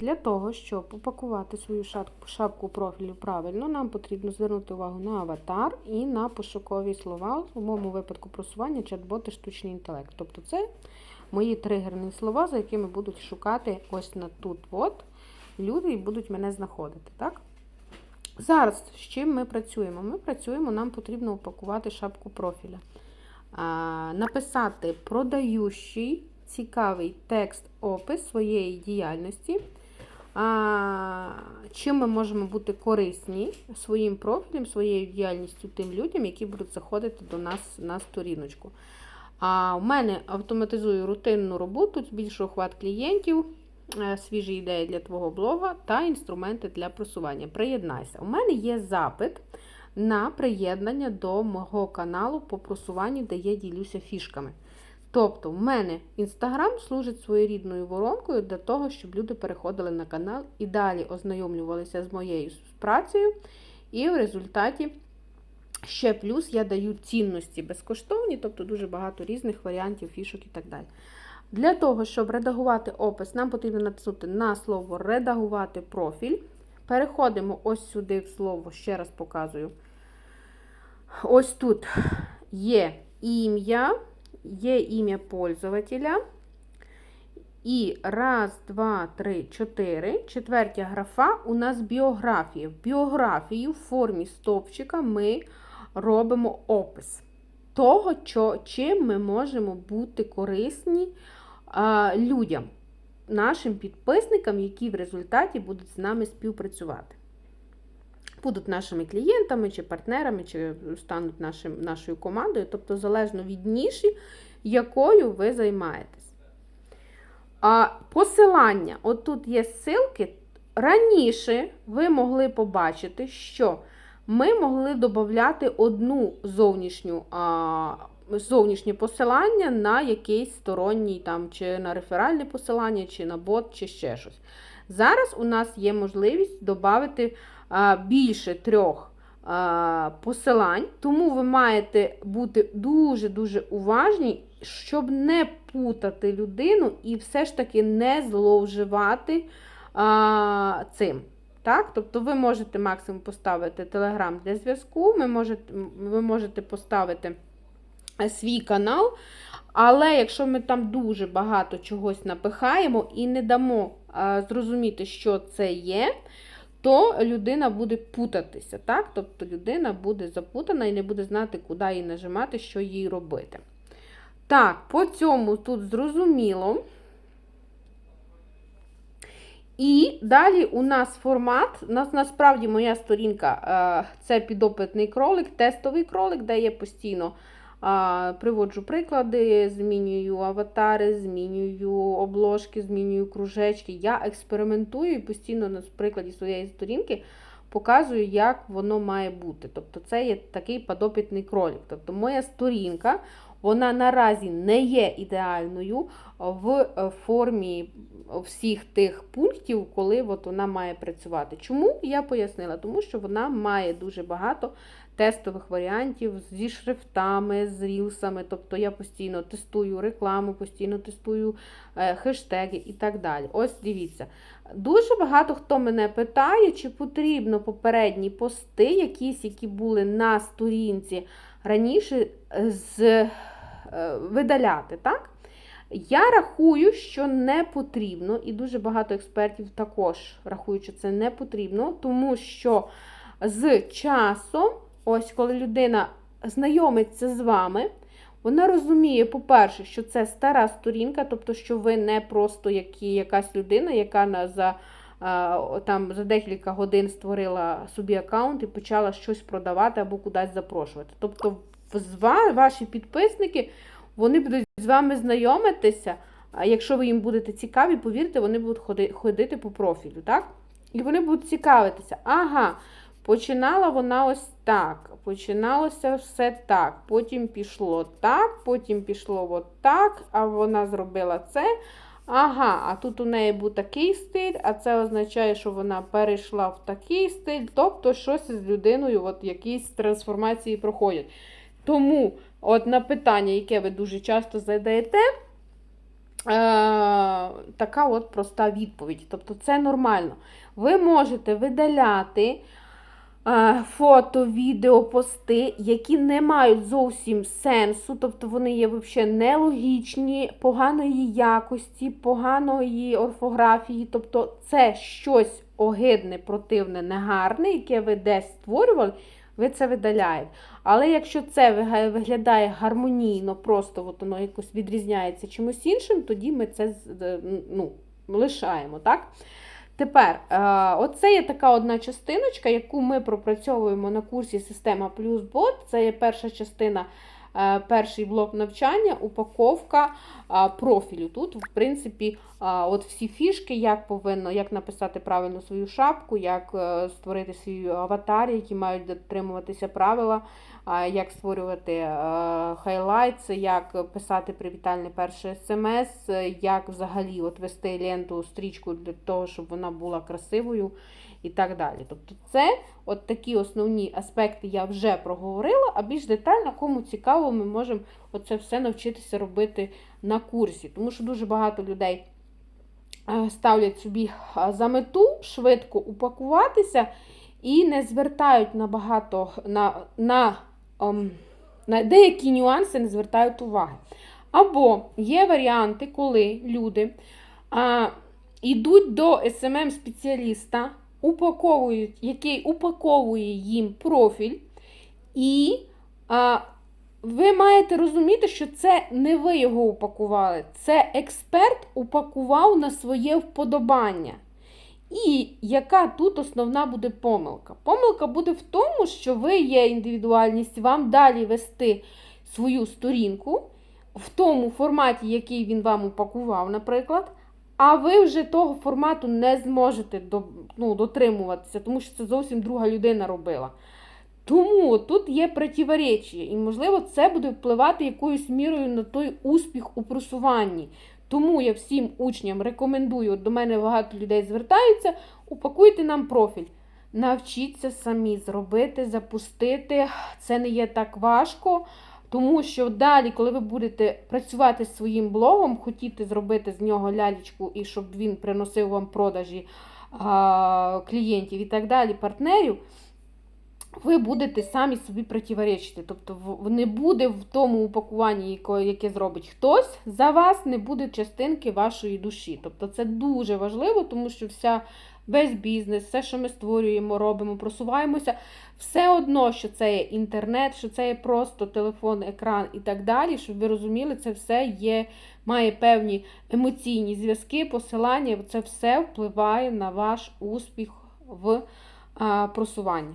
Для того, щоб упакувати свою шапку, шапку профілю правильно, нам потрібно звернути увагу на аватар і на пошукові слова, у моєму випадку просування чат-боти штучний інтелект. Тобто це мої тригерні слова, за якими будуть шукати ось на тут от люди і будуть мене знаходити. Так? Зараз з чим ми працюємо? Ми працюємо, нам потрібно упакувати шапку профіля. А, написати продаючий цікавий текст опис своєї діяльності. Чим ми можемо бути корисні своїм профілем, своєю діяльністю тим людям, які будуть заходити до нас на сторіночку. А у мене автоматизую рутинну роботу, збільшую охват клієнтів, е, свіжі ідеї для твого блога та інструменти для просування. Приєднайся. У мене є запит на приєднання до мого каналу по просуванню, де я ділюся фішками. Тобто, в мене Інстаграм служить своєрідною воронкою для того, щоб люди переходили на канал і далі ознайомлювалися з моєю працею. І в результаті ще плюс я даю цінності безкоштовні, тобто дуже багато різних варіантів, фішок і так далі. Для того, щоб редагувати опис, нам потрібно натиснути на слово редагувати профіль. Переходимо ось сюди в слово, ще раз показую. Ось тут є ім'я є ім'я пользователя. І раз, два, три, чотири. Четвертя графа у нас біографія. В біографії в формі стовпчика ми робимо опис того, чим ми можемо бути корисні людям, нашим підписникам, які в результаті будуть з нами співпрацювати. Будуть нашими клієнтами чи партнерами, чи стануть нашим, нашою командою, тобто залежно від ніші, якою ви займаєтесь. А посилання, тут є ссылки. Раніше ви могли побачити, що ми могли додати одну зовнішню, а, зовнішнє посилання на якийсь сторонній, там, чи на реферальне посилання, чи на бот, чи ще щось. Зараз у нас є можливість додати більше трьох посилань, тому ви маєте бути дуже-дуже уважні, щоб не путати людину і все ж таки не зловживати цим. Так? Тобто ви можете максимум поставити Telegram для зв'язку, ви можете, ви можете поставити свій канал. Але якщо ми там дуже багато чогось напихаємо і не дамо а, зрозуміти, що це є, то людина буде путатися. так? Тобто людина буде запутана і не буде знати, куди їй нажимати, що їй робити. Так, по цьому тут зрозуміло. І далі у нас формат. Нас насправді моя сторінка це підопитний кролик, тестовий кролик, де я постійно приводжу приклади, змінюю аватари, змінюю обложки, змінюю кружечки. Я експериментую і постійно на прикладі своєї сторінки показую, як воно має бути. Тобто, це є такий подопитний кролик. Тобто, моя сторінка. Вона наразі не є ідеальною в е, формі всіх тих пунктів, коли от вона має працювати. Чому я пояснила? Тому що вона має дуже багато тестових варіантів зі шрифтами, з рілсами. Тобто я постійно тестую рекламу, постійно тестую е, хештеги і так далі. Ось дивіться. Дуже багато хто мене питає, чи потрібно попередні пости, якісь, які були на сторінці раніше, е, з, е, видаляти. так? Я рахую, що не потрібно, і дуже багато експертів також рахують, що це не потрібно, тому що з часом Ось, коли людина знайомиться з вами, вона розуміє, по-перше, що це стара сторінка, тобто, що ви не просто як якась людина, яка за там, за декілька годин створила собі аккаунт і почала щось продавати або кудись запрошувати. Тобто, ваші підписники вони будуть з вами знайомитися. А якщо ви їм будете цікаві, повірте, вони будуть ходити по профілю. так? І вони будуть цікавитися. Ага, Починала вона ось так. Починалося все так. Потім пішло так, потім пішло от так, а вона зробила це. Ага, а тут у неї був такий стиль, а це означає, що вона перейшла в такий стиль, тобто щось з людиною, от якісь трансформації проходять. Тому, от на питання, яке ви дуже часто задаєте, така от проста відповідь. Тобто це нормально. Ви можете видаляти е, фото, відео, пости, які не мають зовсім сенсу, тобто вони є взагалі нелогічні, поганої якості, поганої орфографії. Тобто це щось огидне, противне, негарне, яке ви десь створювали, ви це видаляєте. Але якщо це виглядає гармонійно, просто от воно якось відрізняється чимось іншим, тоді ми це ну, лишаємо. так? Тепер, е, оце є така одна частиночка, яку ми пропрацьовуємо на курсі Система плюс бот. Це є перша частина, е, перший блок навчання, упаковка е, профілю. Тут, в принципі, от всі фішки, як повинно, як написати правильно свою шапку, як створити свій аватар, які мають дотримуватися правила як створювати хайлайтс, як писати привітальний перший смс, як взагалі от вести ленту, стрічку для того, щоб вона була красивою і так далі. Тобто, це от такі основні аспекти я вже проговорила, а більш детально, кому цікаво, ми можемо оце все навчитися робити на курсі. Тому що дуже багато людей ставлять собі за мету швидко упакуватися. І не звертають на багато на на Ем, на деякі нюанси не звертають уваги. Або є варіанти, коли люди а, йдуть до СММ-спеціаліста, упаковують, який упаковує їм профіль, і а, ви маєте розуміти, що це не ви його упакували, це експерт упакував на своє вподобання. І яка тут основна буде помилка? Помилка буде в тому, що ви є індивідуальність, вам далі вести свою сторінку в тому форматі, який він вам упакував, наприклад. А ви вже того формату не зможете ну, дотримуватися, тому що це зовсім друга людина робила. Тому тут є противоречення, і, можливо, це буде впливати якоюсь мірою на той успіх у просуванні. Тому я всім учням рекомендую, от до мене багато людей звертаються, упакуйте нам профіль. Навчіться самі зробити, запустити. Це не є так важко, тому що далі, коли ви будете працювати з своїм блогом, хотіти зробити з нього лялечку і щоб він приносив вам продажі а, клієнтів і так далі, партнерів ви будете самі собі противоречити. Тобто не буде в тому упакуванні, яке зробить хтось, за вас не буде частинки вашої душі. Тобто це дуже важливо, тому що вся весь бізнес, все, що ми створюємо, робимо, просуваємося, все одно, що це є інтернет, що це є просто телефон, екран і так далі, щоб ви розуміли, це все є, має певні емоційні зв'язки, посилання, це все впливає на ваш успіх в просуванні.